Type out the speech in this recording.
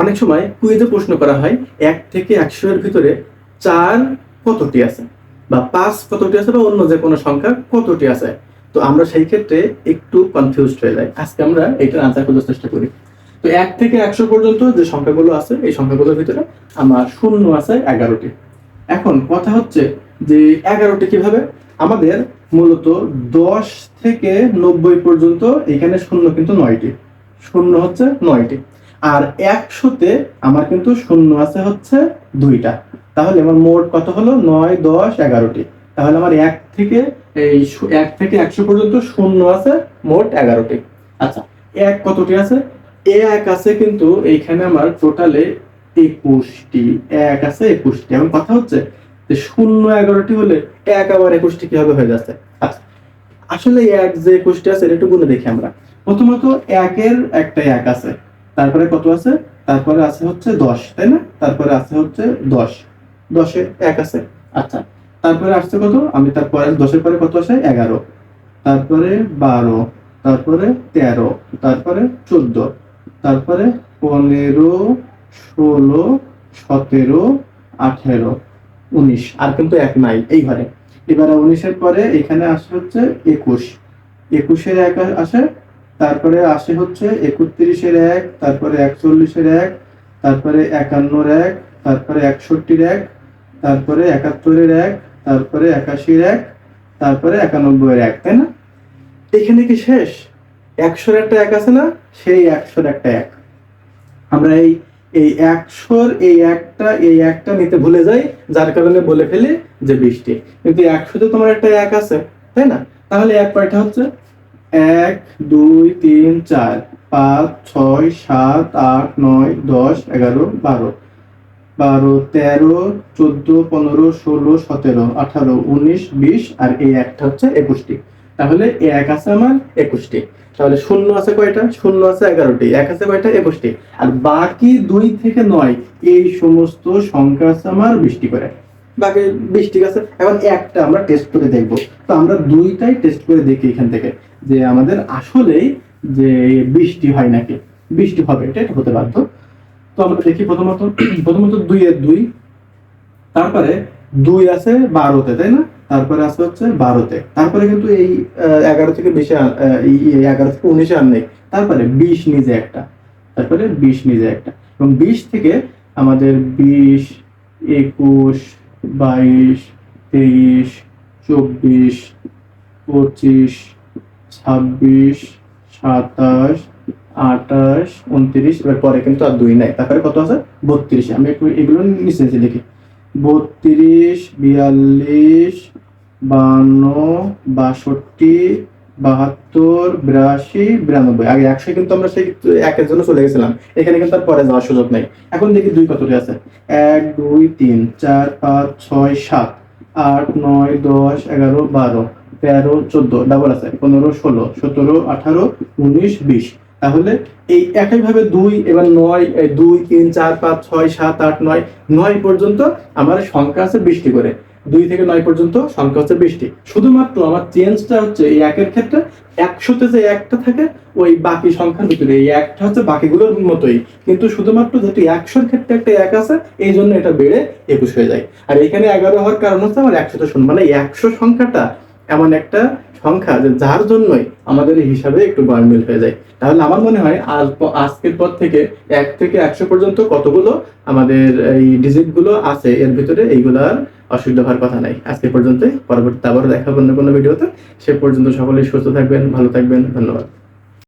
অনেক সময় কুইজে প্রশ্ন করা হয়, এক থেকে একশো এর ভিতরে চার কতটি আছে? বা পাঁচ কতটি আছে বা অন্য যে কোনো সংখ্যা কতটি আছে? তো আমরা সেই ক্ষেত্রে একটু কনফিউজ হয়ে যাই। আজকে আমরা এটার আনসার খোঁজার চেষ্টা করি। তো এক থেকে একশো পর্যন্ত যে সংখ্যাগুলো আছে, এই সংখ্যাগুলোর ভিতরে আমার শূন্য আছে এগারোটি। এখন কথা হচ্ছে যে এগারোটি কীভাবে? আমাদের মূলত দশ থেকে নব্বই পর্যন্ত এখানে শূন্য কিন্তু নয়টি। শূন্য হচ্ছে নয়টি। আর একশোতে আমার কিন্তু শূন্য আছে হচ্ছে দুইটা। তাহলে আমার মোট কত হলো? নয়, দশ, এগারোটি। তাহলে আমার এক থেকে এই এক থেকে একশো পর্যন্ত শূন্য আছে, মোট এগারোটি। আচ্ছা এক কতটি আছে? এ এক আছে কিন্তু এইখানে আমার টোটালে একুশটি। এক আছে একুশটি। এখন কথা হচ্ছে যে শূন্য, এগারোটি হলে এক আবার একুশটি কীভাবে হয়ে যাচ্ছে? আচ্ছা আসলে এক যে একুশটি আছে, এটা একটু গুনে দেখি আমরা। প্রথমত একের একটা এক আছে। তারপরে কত আছে? তারপরে আছে হচ্ছে দশ, তাই না? তারপরে আছে হচ্ছে দশ। দশে এক আছে? আচ্ছা। তারপরে আসছে কত? আমি তারপরে দশের পরে কত আসে? এগারো। তারপরে বারো। তারপরে তেরো। তারপরে চোদ্দ। তারপরে পনেরো, ষোলো, সতেরো, আঠেরো, উনিশ। আর কিন্তু এক নাই এই ঘরে। এবারে উনিশের পরে এখানে আসে হচ্ছে একুশ। একুশের এক আসে তারপরে আসে হচ্ছে, একত্রিশের এক, তারপরে একচল্লিশের এক, তারপরে একান্নর এক, তারপরে একষট্টির এক, তারপরে একাত্তরের এক, তারপরে একাশির এক, তারপরে একানব্বইয়ের এক, তাই না? এখানে কি শেষ? একশোর একটা এক আছে না? সেই একশোর একটা এক। আমরা এই এই একশোর এই একটা এই একটা নিতে ভুলে যাই, যার কারণে বলে ফেলি যে বৃষ্টি। কিন্তু একশোতে তোমার একটা এক আছে, তাই না? তাহলে এক কয়টা হচ্ছে? এক, দুই, তিন, চার, পাঁচ, ছয়, সাত, আট, নয়, দশ, এগারো, বারো। বারো, তেরো, চোদ্দ, পনেরো, ষোলো, সতেরো, আঠারো, উনিশ, বিশ আর এই একটা হচ্ছে একুশটি। তাহলে এক আছে আমার একুশটি। তাহলে শূন্য আছে কয়টা? শূন্য আছে এগারোটি। এক আছে কয়টা? একুশটি। আর বাকি দুই থেকে নয়, এই সমস্ত সংখ্যা আছে আমার বৃষ্টি করে। বাকি বৃষ্টি আছে এখন একটা আমরা টেস্ট করে দেখব। তো আমরা দুইটাই টেস্ট করে দেখি এখান থেকে। যে আমাদের আসলেই যে বৃষ্টি হয় নাকি, বৃষ্টি হবে, এটা হতে বাধ্য। তো আমরা দেখি প্রথমত প্রথমত দুই এর দুই, তারপরে দুই আছে বারোতে, তাই না? তারপরে আছে হচ্ছে বারোতে। তারপরে কিন্তু এই এগারো থেকে বিশে এগারো থেকে উনিশে আর নেই। তারপরে বিশ নিজে একটা। তারপরে বিশ নিজে একটা। এবং বিশ থেকে আমাদের বিশ, একুশ, বাইশ, তেইশ, চব্বিশ, পঁচিশ ছাব্বিশ, সাতাশ, আঠাশ, উনত্রিশ, এবার পরে কিন্তু আর দুই নাই। তারপরে কত আছে? বত্রিশ। আমি একটু এগুলো নিচে নিচে লিখি। বত্রিশ, বিয়াল্লিশ, বান্ন, বাষট্টি, বাহাত্তর, বিরাশি, বিরানব্বই। আগে একশো কিন্তু আমরা সেই একের জন্য চলে গেছিলাম। এখানে কিন্তু আর পরে যাওয়ার সুযোগ নেই। এখন দেখি দুই কতটি আছে? এক, দুই, তিন, চার, পাঁচ, ছয়, সাত, আট, নয়, দশ, এগারো, বারো। তেরো, চোদ্দ ডাবল আছে, পনেরো, ষোলো, সতেরো, আঠারো, উনিশ, বিশ। তাহলে এই একইভাবে দুই, এবার নয় দুই, তিন, চার, পাঁচ, ছয়, সাত, আট, নয় নয় পর্যন্ত আমার সংখ্যা আছে বৃষ্টি করে। দুই থেকে নয় পর্যন্ত সংখ্যা হচ্ছে বৃষ্টি শুধুমাত্র আমার চেঞ্জটা হচ্ছে এই একের ক্ষেত্রে একশোতে যে একটা থাকে, ওই বাকি সংখ্যার ভিতরে এই একটা হচ্ছে বাকিগুলোর মতোই। কিন্তু শুধুমাত্র যেটি একশোর ক্ষেত্রে একটা এক আছে, এই জন্য এটা বেড়ে একুশ হয়ে যায়। আর এখানে এগারো হওয়ার কারণ হচ্ছে আমার একশোতে শূন্য মানে একশো সংখ্যাটা এমন একটা সংখ্যা যে যার জন্যই আমাদের হিসাবে একটু গরমিল হয়ে যায়। তাহলে আমার মনে হয় আজ আজকের পর থেকে এক থেকে একশো পর্যন্ত কতগুলো আমাদের এই ডিজিটগুলো আছে, এর ভিতরে এইগুলার অসুবিধা হওয়ার কথা নাই। আজকে পর্যন্তই। পরবর্তীতে আবার দেখা অন্য কোনো ভিডিওতে। সে পর্যন্ত সকলেই সুস্থ থাকবেন, ভালো থাকবেন। ধন্যবাদ।